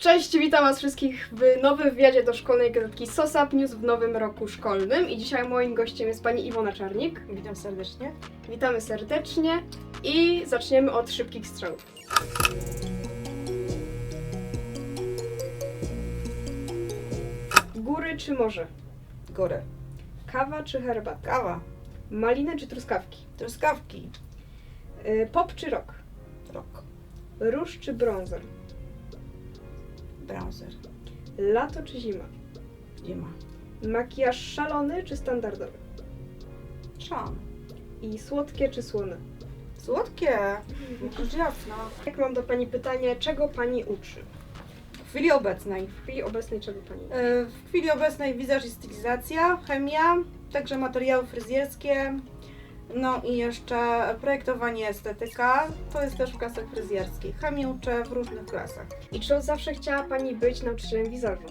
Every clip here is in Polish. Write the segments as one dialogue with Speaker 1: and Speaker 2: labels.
Speaker 1: Cześć, witam Was wszystkich w nowym wywiadzie do szkolnej gazetki SOSAP News w nowym roku szkolnym. I dzisiaj moim gościem jest pani Iwona Czarnik.
Speaker 2: Witam serdecznie.
Speaker 1: Witamy serdecznie i zaczniemy od szybkich strzałów. Góry czy morze?
Speaker 2: Góry.
Speaker 1: Kawa czy herbata?
Speaker 2: Kawa.
Speaker 1: Maliny czy truskawki?
Speaker 2: Truskawki.
Speaker 1: Y, Pop czy rock?
Speaker 2: Rok.
Speaker 1: Róż czy brązer?
Speaker 2: Browser.
Speaker 1: Lato czy zima?
Speaker 2: Zima.
Speaker 1: Makijaż szalony czy standardowy?
Speaker 2: Szan.
Speaker 1: I słodkie czy słone?
Speaker 2: Słodkie. Już jasno.
Speaker 1: Jak mam do Pani pytanie, czego Pani uczy?
Speaker 2: W chwili obecnej.
Speaker 1: W chwili obecnej czego Pani uczy?
Speaker 2: E, W chwili obecnej wizaż i stylizacja, chemia, także materiały fryzjerskie. No i jeszcze projektowanie estetyka. To jest też w klasach fryzjerskich. Chemię uczę w różnych klasach.
Speaker 1: I czy od zawsze chciała Pani być nauczycielem wizażu?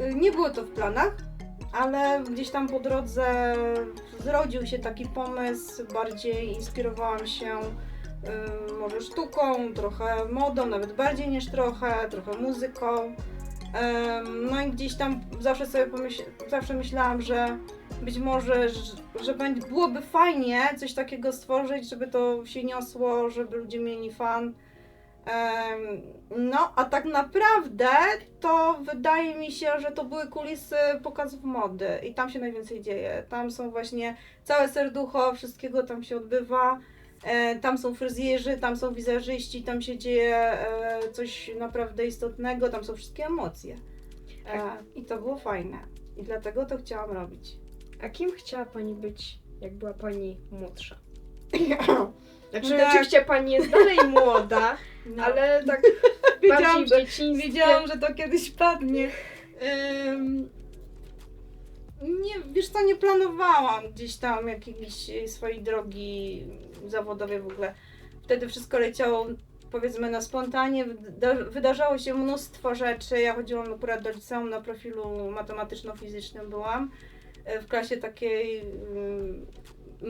Speaker 2: Y, Nie było to w planach, ale gdzieś tam po drodze zrodził się taki pomysł, bardziej inspirowałam się y, może sztuką, trochę modą, nawet bardziej niż trochę, trochę muzyką. No i gdzieś tam zawsze sobie pomyśl, zawsze myślałam, że być może, że, że będzie, byłoby fajnie coś takiego stworzyć, żeby to się niosło, żeby ludzie mieli fan. No, a tak naprawdę to wydaje mi się, że to były kulisy pokazów mody i tam się najwięcej dzieje. Tam są właśnie całe serducho, wszystkiego tam się odbywa. E, Tam są fryzjerzy, tam są wizerzysci, tam się dzieje e, coś naprawdę istotnego, tam są wszystkie emocje. E, I to było fajne. I dlatego to chciałam robić.
Speaker 1: A kim chciała Pani być, jak była Pani młodsza? Znaczy,
Speaker 2: tak.
Speaker 1: oczywiście Pani jest dalej młoda,
Speaker 2: No.
Speaker 1: ale tak
Speaker 2: Wiedziałam,
Speaker 1: w
Speaker 2: że,
Speaker 1: dzieciństwie.
Speaker 2: wiedziałam, że to kiedyś padnie. Ym, nie, wiesz co, nie planowałam gdzieś tam jakiejś swojej drogi zawodowej w ogóle. Wtedy wszystko leciało powiedzmy na spontanie, wyda- wydarzało się mnóstwo rzeczy. Ja chodziłam akurat do liceum na profilu matematyczno-fizycznym byłam. E, W klasie takiej ym,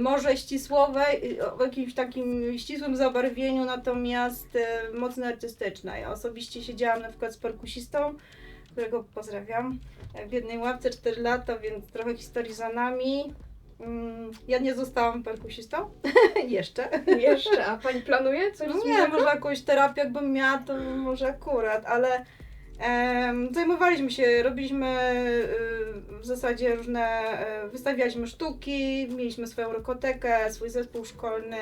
Speaker 2: może ścisłowej, o jakimś takim ścisłym zabarwieniu, natomiast e, mocno artystycznej. Ja osobiście siedziałam na przykład z perkusistą, którego pozdrawiam, e, w jednej ławce 4 lata, więc trochę historii za nami. Mm, Ja nie zostałam perkusistą, jeszcze.
Speaker 1: Jeszcze, a Pani planuje coś
Speaker 2: No nie, może jakąś terapię jakbym miała, to może akurat, ale em, zajmowaliśmy się, robiliśmy y, w zasadzie różne, y, wystawialiśmy sztuki, mieliśmy swoją rokotekę, swój zespół szkolny.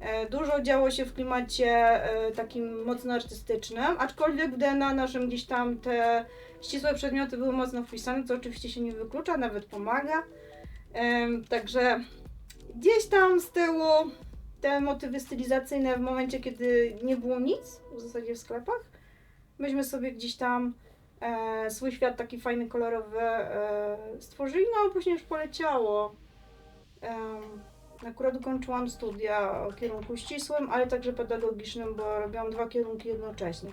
Speaker 2: E, Dużo działo się w klimacie e, takim mocno artystycznym, aczkolwiek w DNA naszym gdzieś tam te ścisłe przedmioty były mocno wpisane, co oczywiście się nie wyklucza, nawet pomaga. Także gdzieś tam z tyłu te motywy stylizacyjne w momencie, kiedy nie było nic w zasadzie w sklepach. Myśmy sobie gdzieś tam e, swój świat taki fajny, kolorowy e, stworzyli, no a później już poleciało. Akurat ukończyłam studia o kierunku ścisłym, ale także pedagogicznym, bo robiłam dwa kierunki jednocześnie.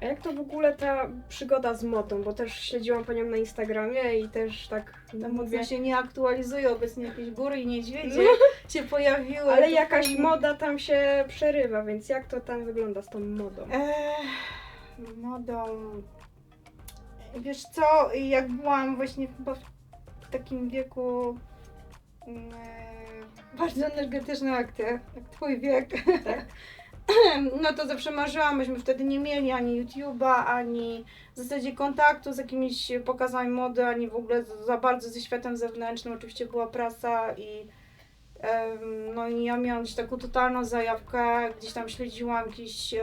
Speaker 1: A jak to w ogóle ta przygoda z modą? Bo też śledziłam Panią na Instagramie i też tak
Speaker 2: Ta
Speaker 1: mówię,
Speaker 2: się nie aktualizuje, obecnie jakieś góry i niedźwiedzie się pojawiły.
Speaker 1: ale
Speaker 2: to
Speaker 1: jakaś
Speaker 2: fajnie.
Speaker 1: moda tam się przerywa, więc jak to tam wygląda z tą modą?
Speaker 2: Ech, modą. Wiesz co, jak byłam właśnie chyba w takim wieku mm, e, bardzo energetycznym jak ty, jak twój wiek,
Speaker 1: Tak.
Speaker 2: no to zawsze marzyłam, myśmy wtedy nie mieli ani YouTube'a, ani w zasadzie kontaktu z jakimiś pokazami mody, ani w ogóle za bardzo ze światem zewnętrznym. Oczywiście była prasa i No i ja miałam taką totalną zajawkę, gdzieś tam śledziłam jakiś,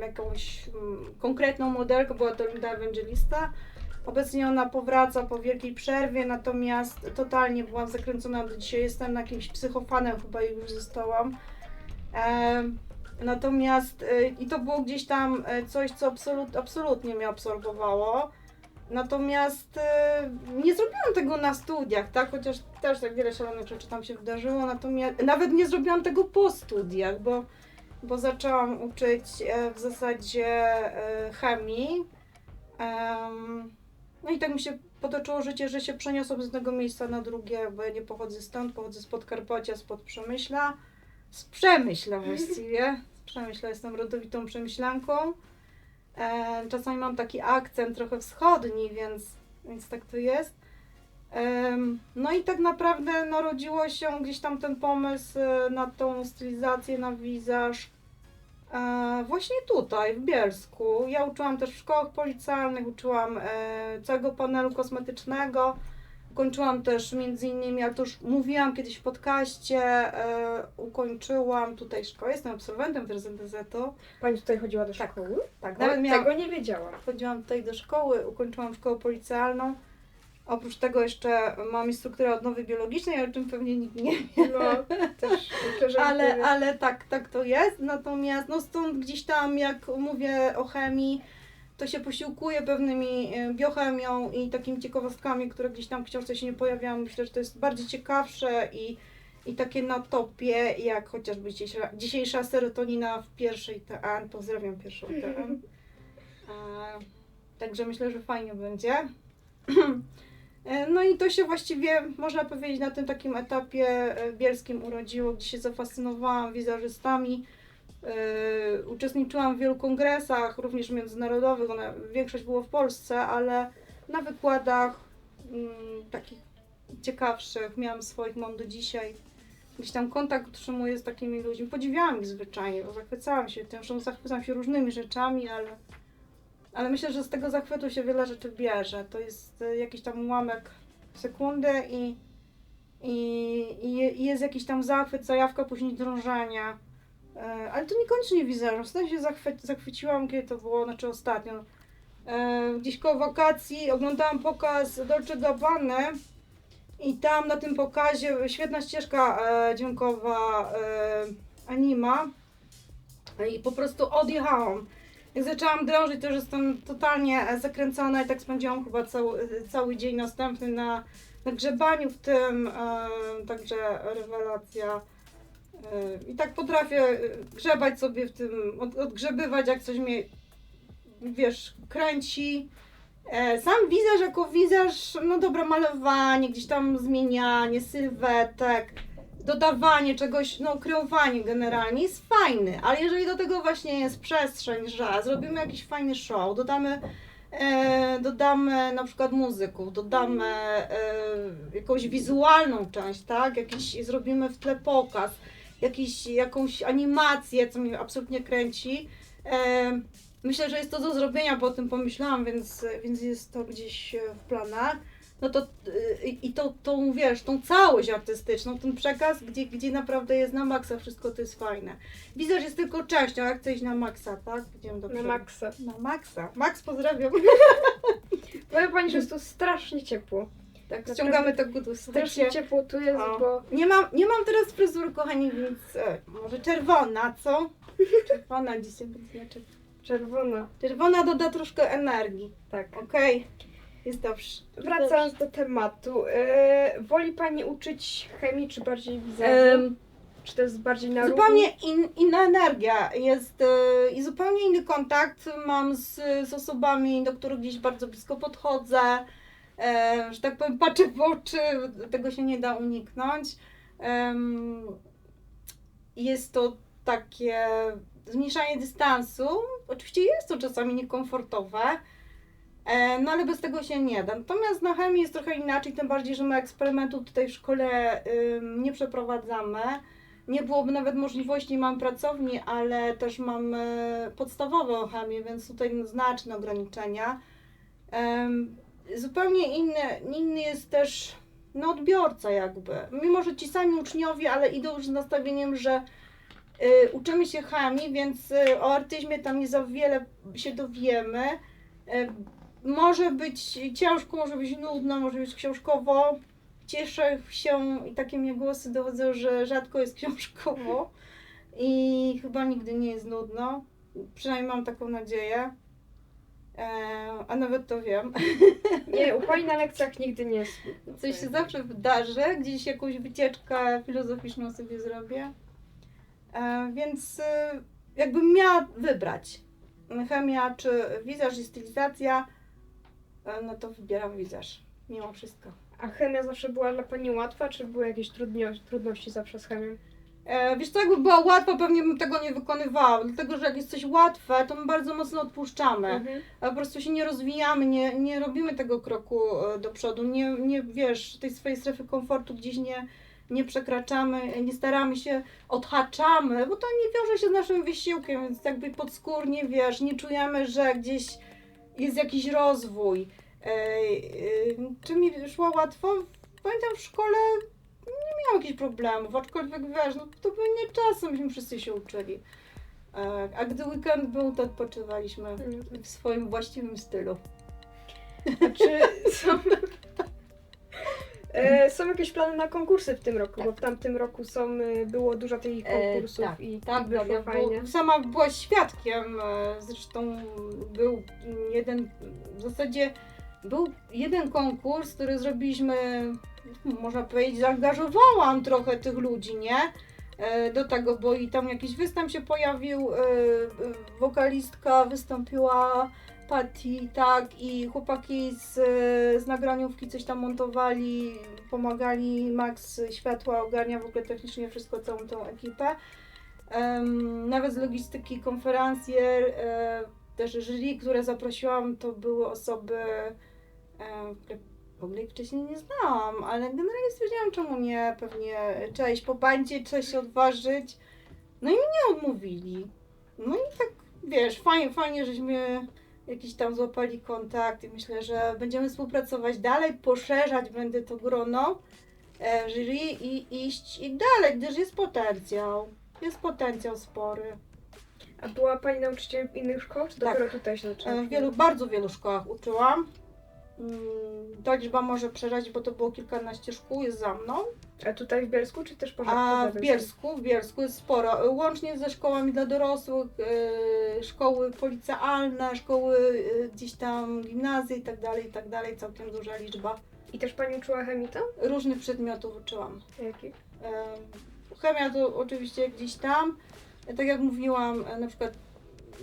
Speaker 2: jakąś mm, konkretną modelkę, była to Linda Evangelista. Obecnie ona powraca po wielkiej przerwie, natomiast totalnie byłam zakręcona do dzisiaj. Jestem jakimś psychofanem, chyba już zostałam. Natomiast y, i to było gdzieś tam y, coś, co absolut, absolutnie mnie absorbowało. Natomiast y, nie zrobiłam tego na studiach, tak? Chociaż też tak wiele szalonych rzeczy tam się wydarzyło. Natomiast nawet nie zrobiłam tego po studiach, bo, bo zaczęłam uczyć e, w zasadzie e, chemii. Em, no i tak mi się potoczyło życie, że się przeniosłam z jednego miejsca na drugie, bo ja nie pochodzę stąd, pochodzę z Podkarpacia, spod Przemyśla. Z Przemyśla właściwie. Z Przemyśla jestem rodowitą przemyślanką. Czasami mam taki akcent trochę wschodni, więc, więc tak to jest. Em, No i tak naprawdę narodziło się gdzieś tam ten pomysł e, na tą stylizację, na wizaż e, właśnie tutaj, w Bielsku. Ja uczyłam też w szkołach policjalnych, uczyłam e, całego panelu kosmetycznego. Ukończyłam też między innymi, jak to już mówiłam kiedyś w podcaście, e, ukończyłam tutaj szkołę, jestem absolwentem też ZDZ-u.
Speaker 1: Pani tutaj chodziła do
Speaker 2: Tak.
Speaker 1: szkoły?
Speaker 2: Tak, nawet miałam,
Speaker 1: Tego nie wiedziałam.
Speaker 2: chodziłam tutaj do szkoły, ukończyłam szkołę policjalną. Oprócz tego jeszcze mam instruktora odnowy biologicznej, o czym pewnie nikt nie wie.
Speaker 1: No, też
Speaker 2: Ale, ale tak, tak to jest. Natomiast no stąd gdzieś tam, jak mówię o chemii, to się posiłkuję pewnymi e, biochemią i takimi ciekawostkami, które gdzieś tam w książce się nie pojawiają. Myślę, że to jest bardziej ciekawsze i, i takie na topie, jak chociażby dzisiejsza, dzisiejsza serotonina w pierwszej TN. Pozdrawiam pierwszą TN. Także myślę, że fajnie będzie. E, No i to się właściwie, można powiedzieć, na tym takim etapie e, bielskim urodziło, gdzie się zafascynowałam wizerzystami. E, Uczestniczyłam w wielu kongresach, również międzynarodowych, one, większość było w Polsce, ale na wykładach mm, takich ciekawszych miałam swoich, mam do dzisiaj. Gdzieś tam kontakt utrzymuję z takimi ludźmi. Podziwiałam ich zwyczajnie, bo zachwycałam się tym, zresztą zachwycam się różnymi rzeczami, ale ale myślę, że z tego zachwytu się wiele rzeczy bierze. To jest e, jakiś tam ułamek sekundy i, i, i jest jakiś tam zachwyt, zajawka, później drążenia. E, Ale to niekoniecznie wizerunek. Ostatnio się zachwy- zachwyciłam, kiedy to było, znaczy ostatnio. E, Gdzieś koło wakacji oglądałam pokaz Dolce Gabbany i tam na tym pokazie świetna ścieżka e, dźwiękowa e, anima i po prostu odjechałam. Jak zaczęłam drążyć, to już jestem totalnie e, zakręcona i tak spędziłam chyba cały, cały dzień następny na, na grzebaniu w tym, e, także rewelacja. E, I tak potrafię e, grzebać sobie w tym, od, odgrzebywać jak coś mnie, wiesz, kręci. E, Sam wizerz jako wizerz, no dobra, malowanie, gdzieś tam zmienianie sylwetek, dodawanie czegoś, no kreowanie generalnie jest fajny, ale jeżeli do tego właśnie jest przestrzeń, że zrobimy jakiś fajny show, dodamy, e, dodamy na przykład muzyków, dodamy e, jakąś wizualną część, tak, jakiś zrobimy w tle pokaz, jakiś, jakąś animację, co mnie absolutnie kręci, e, Myślę, że jest to do zrobienia, bo o tym pomyślałam, więc, więc jest to gdzieś e, w planach no to y, i to tą, wiesz, tą całość artystyczną, ten przekaz, gdzie, gdzie naprawdę jest na maksa, wszystko to jest fajne. Widzę, że jest tylko częścią, jak chcesz na maksa, tak? Idziemy dobrze.
Speaker 1: Na maksa.
Speaker 2: Na maksa. Max, pozdrawiam.
Speaker 1: Powiem pani, że jest tu strasznie ciepło.
Speaker 2: Tak, ściągamy to gudu.
Speaker 1: Strasznie ciepło tu jest,
Speaker 2: O.
Speaker 1: bo
Speaker 2: Nie mam, nie mam teraz fryzury, kochani, więc e, może czerwona, co? Czerwona dzisiaj będzie
Speaker 1: czerwona.
Speaker 2: Czerwona doda troszkę energii.
Speaker 1: Tak.
Speaker 2: Okej, jest dobrze.
Speaker 1: Wracając do tematu. E, woli pani uczyć chemii, czy bardziej?
Speaker 2: Em,
Speaker 1: czy to jest bardziej na?
Speaker 2: Zupełnie in, inna energia jest e, i zupełnie inny kontakt mam z, z osobami, do których gdzieś bardzo blisko podchodzę, że tak powiem, patrzę w oczy, tego się nie da uniknąć. Jest to takie zmniejszanie dystansu. Oczywiście jest to czasami niekomfortowe, e, no ale bez tego się nie da. Natomiast na chemii jest trochę inaczej, tym bardziej, że my eksperymentów tutaj w szkole nie przeprowadzamy. Nie byłoby nawet możliwości, mam pracowni, ale też mam e, podstawową chemię, więc tutaj znaczne ograniczenia. Zupełnie inny, inny jest też no, odbiorca jakby. Mimo, że ci sami uczniowie, ale idą już z nastawieniem, że y, uczymy się chemii, więc y, o artyzmie tam nie za wiele się dowiemy. Y, może być ciężko, może być nudno, może być książkowo. Cieszę się i takie mnie głosy dochodzą, że rzadko jest książkowo i chyba nigdy nie jest nudno. Przynajmniej mam taką nadzieję. E, a nawet to wiem.
Speaker 1: Nie, u pani na lekcjach nigdy nie jest.
Speaker 2: Coś się zawsze wydarzy, gdzieś jakąś wycieczkę filozoficzną sobie zrobię. E, więc e, jakbym miała wybrać chemia czy wizaż i stylizacja, no to wybieram wizaż, mimo wszystko.
Speaker 1: A chemia zawsze była dla pani łatwa, czy były jakieś trudności zawsze z chemią?
Speaker 2: E, wiesz co, jakby była łatwa, pewnie bym tego nie wykonywała, dlatego że jak jest coś łatwe, to my bardzo mocno odpuszczamy.
Speaker 1: Mhm.
Speaker 2: Po prostu się nie rozwijamy, nie, nie robimy tego kroku e, do przodu, nie, nie wiesz, tej swojej strefy komfortu gdzieś nie, nie przekraczamy, nie staramy się, odhaczamy, bo to nie wiąże się z naszym wysiłkiem, więc jakby podskórnie, wiesz, nie czujemy, że gdzieś jest jakiś rozwój. E, e, czy mi szło łatwo? Pamiętam w szkole nie miałam jakichś problemów, aczkolwiek wiesz, no to były nie czasy, myśmy wszyscy się uczyli. E, a gdy weekend był, to odpoczywaliśmy w swoim właściwym stylu.
Speaker 1: A czy są... E, są jakieś plany na konkursy w tym roku? Bo w tamtym roku są, e, było dużo tych
Speaker 2: E,
Speaker 1: konkursów
Speaker 2: tak,
Speaker 1: i
Speaker 2: Tak,
Speaker 1: wyszło
Speaker 2: Daria,
Speaker 1: fajnie.
Speaker 2: bo sama byłaś świadkiem, e, zresztą był jeden, w zasadzie był jeden konkurs, który zrobiliśmy, można powiedzieć, zaangażowałam trochę tych ludzi, nie? E, Do tego, bo i tam jakiś występ się pojawił, e, e, wokalistka wystąpiła, Patty, tak, i chłopaki z, z nagraniówki coś tam montowali, pomagali, Max Światła ogarnia w ogóle technicznie wszystko, całą tą ekipę. Nawet z logistyki konferencjer, też jury, które zaprosiłam, to były osoby, w ogóle ich wcześniej nie znałam, ale generalnie stwierdziłam, czemu nie, pewnie cześć po bandzie, cześć się odważyć. No i mi nie odmówili. No i tak, wiesz, fajnie, fajnie, żeśmy jakiś tam złapali kontakt i myślę, że będziemy współpracować dalej, poszerzać będę to grono e, jury i iść i dalej, gdyż jest potencjał. Jest potencjał spory.
Speaker 1: A była Pani nauczycielem innych szkołach, czy
Speaker 2: Tak.
Speaker 1: dopiero tutaj się nauczyła?
Speaker 2: E, W wielu, bardzo wielu szkołach uczyłam. Mm, Ta liczba może przerazić, bo to było kilkanaście szkół, jest za mną.
Speaker 1: A tutaj w Bielsku, czy też poza
Speaker 2: A w Bielsku, w Bielsku jest sporo. Łącznie ze szkołami dla dorosłych, e, szkoły policealne, szkoły e, gdzieś tam gimnazje i tak dalej, i tak dalej. Całkiem duża liczba.
Speaker 1: I też Pani uczyła chemii tam?
Speaker 2: Różnych przedmiotów uczyłam.
Speaker 1: Jakich?
Speaker 2: Chemia to oczywiście gdzieś tam. Tak jak mówiłam, na przykład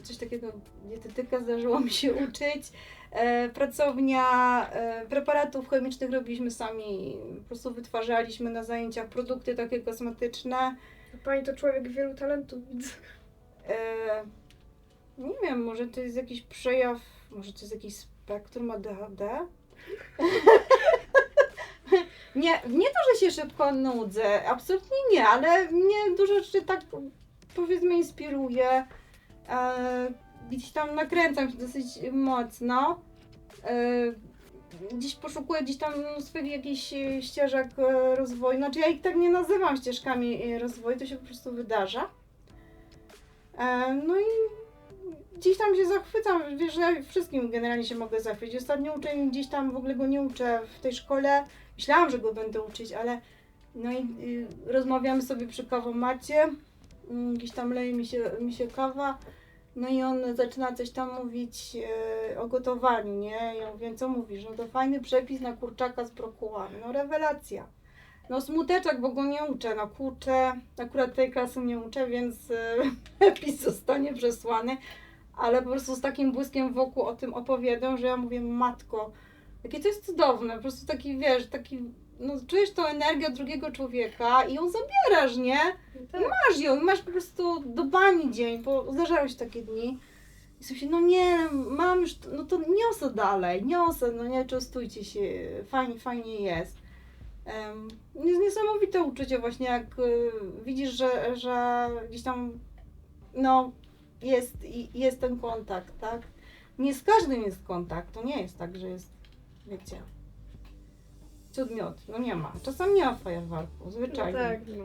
Speaker 2: coś takiego, dietetyka zdarzyło mi się uczyć. E, Pracownia e, preparatów chemicznych robiliśmy sami, po prostu wytwarzaliśmy na zajęciach produkty takie kosmetyczne.
Speaker 1: Pani to człowiek wielu talentów, widzę.
Speaker 2: E, Nie wiem, może to jest jakiś przejaw, może to jest jakiś spektrum ADHD? nie, nie to, że się szybko nudzę, absolutnie nie, ale mnie dużo rzeczy tak powiedzmy inspiruje. E, gdzieś tam nakręcam się dosyć mocno. E, gdzieś poszukuję gdzieś tam swoich jakichś e, ścieżek e, rozwoju. Znaczy ja ich tak nie nazywam ścieżkami e, rozwoju, to się po prostu wydarza. E, No i gdzieś tam się zachwycam, wiesz, ja wszystkim generalnie się mogę zachwycić. Ostatnio uczę gdzieś tam, w ogóle go nie uczę w tej szkole. Myślałam, że go będę uczyć, ale no i y, rozmawiamy sobie przy kawomacie, gdzieś tam leje mi się, mi się kawa, no i on zaczyna coś tam mówić e, o gotowaniu, nie? Ja mówię, co mówisz? No to fajny przepis na kurczaka z brokułami, no rewelacja. No smuteczek, bo go nie uczę, no kurczę, akurat tej klasy nie uczę, więc e, przepis zostanie przesłany, ale po prostu z takim błyskiem wokół o tym opowiadam, że ja mówię, matko, jakie to jest cudowne, po prostu taki, wiesz, taki, no czujesz tą energię drugiego człowieka i ją zabierasz, nie?
Speaker 1: Tak.
Speaker 2: Masz ją i masz po prostu do bani dzień, bo zdarzają się takie dni. I sobie się, no nie, mam już, no to niosę dalej, niosę, no nie, częstujcie się, fajnie, fajnie jest. Um, jest niesamowite uczucie właśnie, jak y, widzisz, że, że gdzieś tam, no, jest, jest ten kontakt, tak? Nie z każdym jest kontakt, to nie jest tak, że jest, wiecie, miód, no nie ma. Czasem nie ma fajerwerku,
Speaker 1: No
Speaker 2: zwyczajnie.
Speaker 1: tak, no.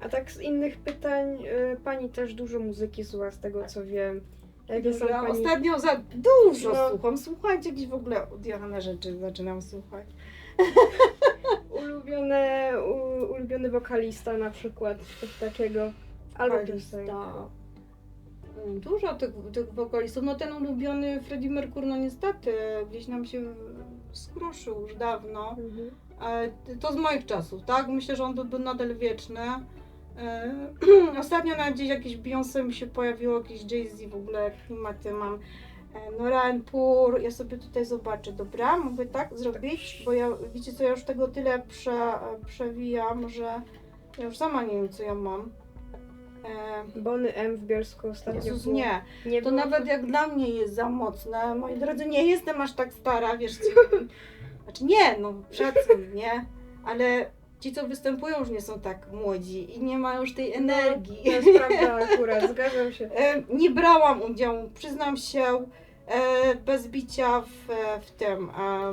Speaker 1: A tak z innych pytań, y, Pani też dużo muzyki słucha, z tego co wiem. Jakie są
Speaker 2: Ja
Speaker 1: Pani...
Speaker 2: Ostatnio za dużo
Speaker 1: No.
Speaker 2: słucham. Słuchajcie, jakieś w ogóle odjechane rzeczy zaczynam słuchać.
Speaker 1: Ulubione, u, ulubiony wokalista na przykład, coś takiego. Albo
Speaker 2: Wokalista.
Speaker 1: piosenka.
Speaker 2: Mm, Dużo tych, tych wokalistów. No ten ulubiony Freddie Mercury, no niestety, gdzieś nam się skruszył już dawno.
Speaker 1: Mhm.
Speaker 2: E, To z moich czasów, tak? Myślę, że on byłby nadal wieczny. E, Ostatnio nawet gdzieś jakieś Beyoncé mi się pojawiło, jakieś Jay-Z w ogóle klimaty mam. E, Nora En Pur, ja sobie tutaj zobaczę, dobra? Mogę tak zrobić? Bo ja, wiecie co, ja już tego tyle prze, przewijam, że ja już sama nie wiem co ja mam. E,
Speaker 1: Bony M w Bielsku ostatnio
Speaker 2: Jezus,
Speaker 1: było.
Speaker 2: nie.
Speaker 1: nie
Speaker 2: To
Speaker 1: było.
Speaker 2: nawet jak dla mnie jest za mocne. Moi drodzy, nie jestem aż tak stara, wiesz. Znaczy nie, no szacun, nie? Ale ci, co występują, już nie są tak młodzi i nie mają już tej energii.
Speaker 1: To jest prawda akurat, zgadzam się.
Speaker 2: E, Nie brałam udziału, przyznam się, e, bez bicia w, w tym, e,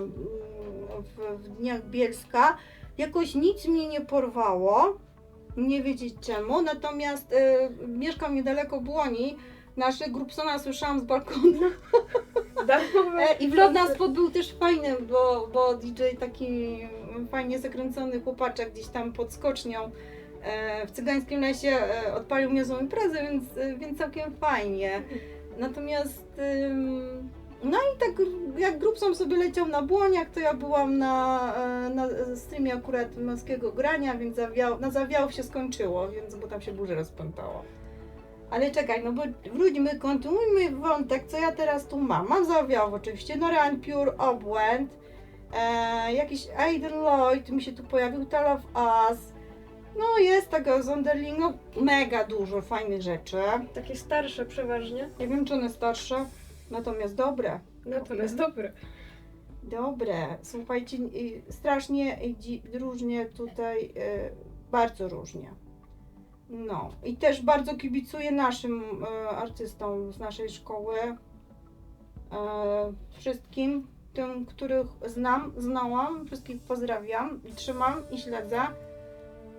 Speaker 2: w, w Dniach Bielska. Jakoś nic mnie nie porwało, nie wiedzieć czemu, natomiast e, mieszkam niedaleko Błoni, nasze Grupsona słyszałam z balkonu
Speaker 1: Darmowe.
Speaker 2: e, i vlog na spod był też fajny, bo, bo DJ taki fajnie zakręcony chłopaczek gdzieś tam pod skocznią e, w cygańskim lesie e, odpalił niezłą imprezę, więc, więc całkiem fajnie. Natomiast ym, no i tak jak Grubson sobie leciał na błoniach, to ja byłam na, e, na streamie akurat męskiego grania, więc zawiał, na zawiał się skończyło, więc bo tam się burza rozpętała. Ale czekaj, no bo wróćmy, kontynuujmy wątek, co ja teraz tu mam. Mam zawiał oczywiście, Noran Pure, Obłęd, e, jakiś Aiden Lloyd mi się tu pojawił, Tale of Us, no jest tego Zonderling, no mega dużo fajnych rzeczy.
Speaker 1: Takie starsze przeważnie.
Speaker 2: Nie wiem, czy one starsze, natomiast dobre.
Speaker 1: Natomiast dobre.
Speaker 2: Dobre. Słuchajcie, strasznie różnie tutaj, y, bardzo różnie. No i też bardzo kibicuję naszym y, artystom z naszej szkoły. Y, Wszystkim tym, których znam, znałam, wszystkich pozdrawiam i trzymam i śledzę.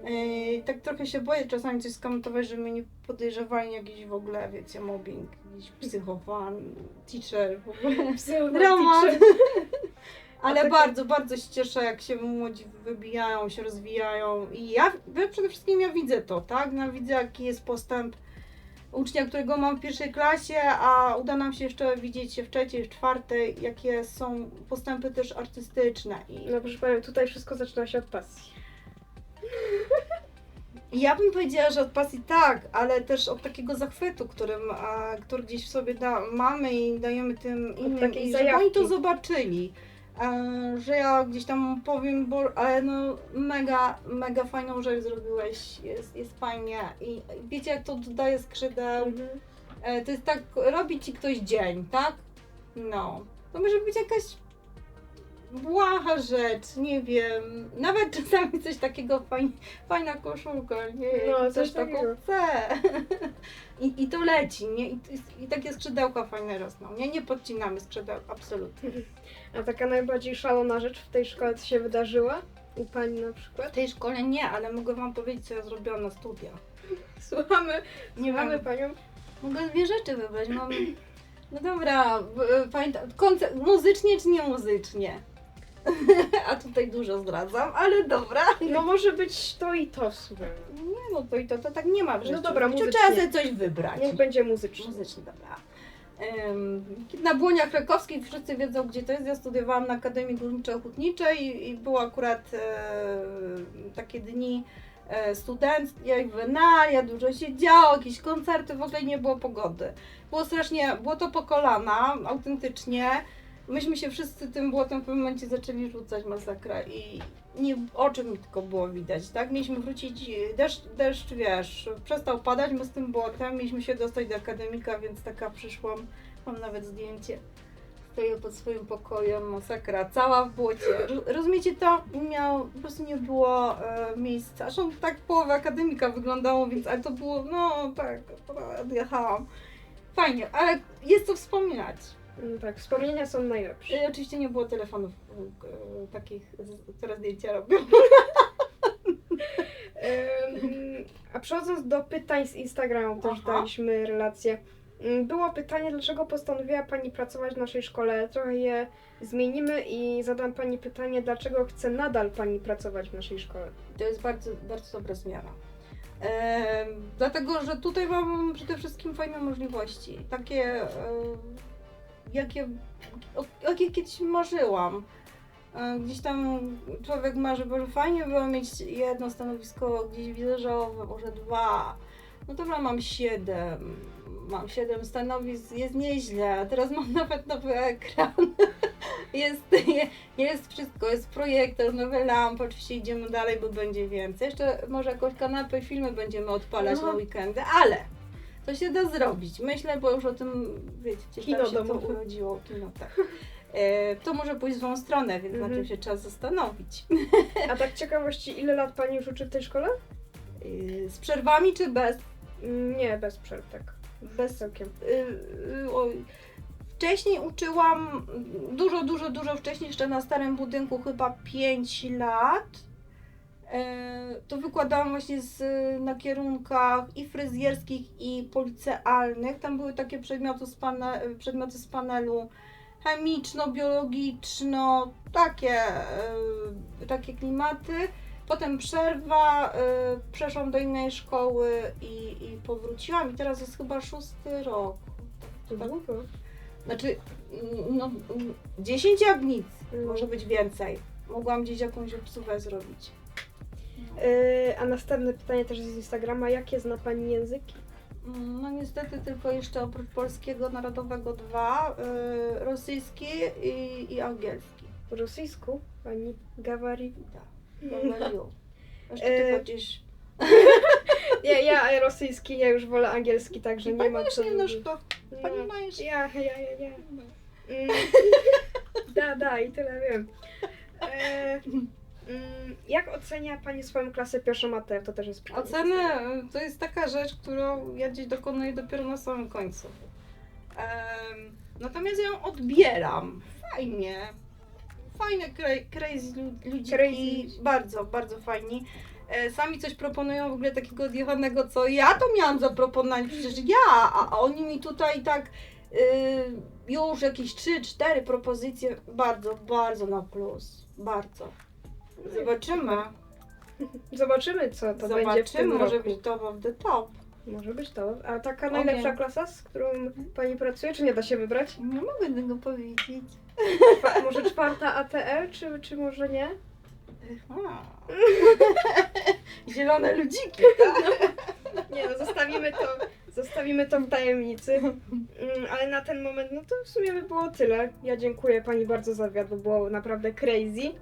Speaker 2: Yy, tak trochę się boję czasami coś skomentować, żeby mnie nie podejrzewali jakiś w ogóle, wiecie, mobbing, jakiś psychofan, teacher, w ogóle. Dramat. Ale
Speaker 1: tak-
Speaker 2: bardzo, bardzo się cieszę, jak się młodzi wybijają, się rozwijają. I ja, przede wszystkim ja widzę to, tak? No, widzę, jaki jest postęp ucznia, którego mam w pierwszej klasie, a uda nam się jeszcze widzieć się w trzeciej, w czwartej, jakie są postępy też artystyczne. I
Speaker 1: No proszę Panią, tutaj wszystko zaczyna się od pasji.
Speaker 2: ja bym powiedziała, że od pasji tak, ale też od takiego zachwytu, którym, a, który gdzieś w sobie da, mamy i dajemy tym innym, i żeby oni to zobaczyli. E, że ja gdzieś tam powiem, bo, ale no mega, mega fajną rzecz zrobiłeś, jest, jest fajnie. I wiecie jak to dodaje skrzydeł, e, to jest tak, robi ci ktoś dzień, tak? No, to może być jakaś błaha rzecz, nie wiem, nawet czasami coś takiego, fajn, fajna koszulka, nie,
Speaker 1: No, coś takiego.
Speaker 2: chcę. I, I to leci, nie? I, i, takie skrzydełka fajne rosną, nie? Nie podcinamy skrzydeł, absolutnie.
Speaker 1: A taka najbardziej szalona rzecz w tej szkole, co się wydarzyła? U Pani na przykład?
Speaker 2: W tej szkole nie, ale mogę wam powiedzieć, co ja zrobiłam na studiach.
Speaker 1: Słuchamy,
Speaker 2: Nie wiem.
Speaker 1: Panią.
Speaker 2: Mogę dwie rzeczy wybrać. Mam... No dobra, pamiętam, muzycznie czy nie muzycznie? A tutaj dużo zdradzam, ale dobra.
Speaker 1: No może być to i to w sumie.
Speaker 2: Nie no, to i to, to tak nie ma w
Speaker 1: No dobra,
Speaker 2: W życiu
Speaker 1: muzycznie.
Speaker 2: trzeba sobie coś wybrać.
Speaker 1: Niech będzie muzycznie.
Speaker 2: Muzycznie, dobra. Na Błoniach Krakowskich wszyscy wiedzą, gdzie to jest. Ja studiowałam na Akademii Górniczo-Hutniczej i, i było akurat e, takie dni e, studenckie, wynalia, dużo się działo, jakieś koncerty, w ogóle nie było pogody. Było strasznie, było to po kolana, autentycznie. Myśmy się wszyscy tym błotem w pewnym momencie zaczęli rzucać masakra i nie, oczy mi tylko było widać, tak? Mieliśmy wrócić, deszcz, deszcz, wiesz, przestał padać, my z tym błotem, mieliśmy się dostać do akademika, więc taka przyszłam, mam nawet zdjęcie. Stoję pod swoim pokojem, masakra, cała w błocie. Ro- Rozumiecie to? Miał, po prostu nie było e, miejsca. Zresztą tak połowa akademika wyglądało, więc ale to było, no tak, odjechałam. Fajnie, ale jest co wspominać.
Speaker 1: No tak, wspomnienia są najlepsze.
Speaker 2: I oczywiście nie było telefonów e, takich, z- które zdjęcia robią.
Speaker 1: Ym, A przechodząc do pytań z Instagramu, też
Speaker 2: Aha.
Speaker 1: daliśmy relację. Ym, Było pytanie, dlaczego postanowiła Pani pracować w naszej szkole. Trochę je zmienimy i zadam Pani pytanie, dlaczego chce nadal Pani pracować w naszej szkole.
Speaker 2: To jest bardzo, bardzo dobra zmiana. E, dlatego, że tutaj mam przede wszystkim fajne możliwości. Takie, jakie, o, jakie kiedyś marzyłam. E, gdzieś tam człowiek marzy, bo fajnie było mieć jedno stanowisko gdzieś wizerowe, może dwa. No dobra, mam siedem. Mam siedem stanowisk, jest nieźle. Teraz mam nawet nowy ekran. Jest, jest jest wszystko, jest projektor, nowe lampy, oczywiście idziemy dalej, bo będzie więcej. Jeszcze może jakąś kanapę, filmy będziemy odpalać
Speaker 1: No.
Speaker 2: na weekendy, ale to się da zrobić. Myślę, bo już o tym, wiecie, gdzieś
Speaker 1: Kino
Speaker 2: tam się to
Speaker 1: domowe.
Speaker 2: urodziło, kino, tak. E, to może pójść w złą stronę, więc
Speaker 1: Mhm.
Speaker 2: na tym się trzeba zastanowić.
Speaker 1: A tak ciekawości, ile lat pani już uczy w tej szkole?
Speaker 2: E, z przerwami czy bez?
Speaker 1: Mm, Nie, bez przerw, tak. Bez całkiem.
Speaker 2: Y, y, oj. Wcześniej uczyłam dużo, dużo, dużo wcześniej, jeszcze na starym budynku, chyba 5 lat. E, To wykładałam właśnie z, na kierunkach i fryzjerskich, i policealnych. Tam były takie przedmioty z, pane, przedmioty z panelu chemiczno-biologiczno, takie, e, takie klimaty. Potem przerwa, y, przeszłam do innej szkoły i, i powróciłam i teraz jest chyba szósty rok.
Speaker 1: Długo.
Speaker 2: Znaczy, no, mm, 10 jabłnic,
Speaker 1: Mm.
Speaker 2: może być więcej. Mogłam gdzieś jakąś obsługę zrobić.
Speaker 1: Yy, a następne pytanie też z Instagrama. Jakie zna pani języki?
Speaker 2: Mm, No niestety tylko jeszcze oprócz polskiego narodowego dwa, y, rosyjski i, i angielski.
Speaker 1: Po rosyjsku pani gawari.
Speaker 2: Tak, Gawariu. Jeszcze
Speaker 1: E,
Speaker 2: tylko gdzieś...
Speaker 1: Ja, ja rosyjski, ja już wolę angielski, także nie ma
Speaker 2: Pani
Speaker 1: co...
Speaker 2: немножко,
Speaker 1: No.
Speaker 2: понимаешь?
Speaker 1: Ja, ja, ja, ja. Mm. Da, da, i tyle wiem. E, mm, jak ocenia Pani swoją klasę pierwszą matę? To też jest pytanie.
Speaker 2: Ocenę to jest taka rzecz, którą ja gdzieś dokonuję dopiero na samym końcu. Em, natomiast ja ją odbieram. Fajnie. Fajne, cra- crazy lu- ludziki.
Speaker 1: Crazy.
Speaker 2: Bardzo, bardzo fajni. E, Sami coś proponują w ogóle takiego odjechanego, co ja to miałam zaproponować, przecież ja, a, a oni mi tutaj tak y, już jakieś 3-4 propozycje, bardzo, bardzo na plus, bardzo. Zobaczymy.
Speaker 1: Zobaczymy, co to będzie w tym
Speaker 2: Zobaczymy, może
Speaker 1: roku.
Speaker 2: być top of the top.
Speaker 1: Może być to. A taka
Speaker 2: Ogień.
Speaker 1: najlepsza klasa, z którą Pani pracuje, czy nie da się wybrać?
Speaker 2: Nie mogę tego powiedzieć.
Speaker 1: Czwa- może czwarta ATL, czy, czy może nie?
Speaker 2: Zielone ludziki.
Speaker 1: Nie, no zostawimy to, zostawimy to w tajemnicy. Mm, ale na ten moment, no to w sumie by było tyle. Ja dziękuję Pani bardzo za wywiad, bo było naprawdę crazy.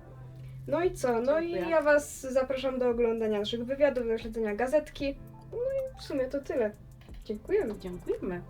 Speaker 1: No i co? No i
Speaker 2: Dziękuję.
Speaker 1: ja Was zapraszam do oglądania naszych wywiadów, do śledzenia gazetki. No i w sumie to tyle. Dziękujemy.
Speaker 2: Dziękujemy.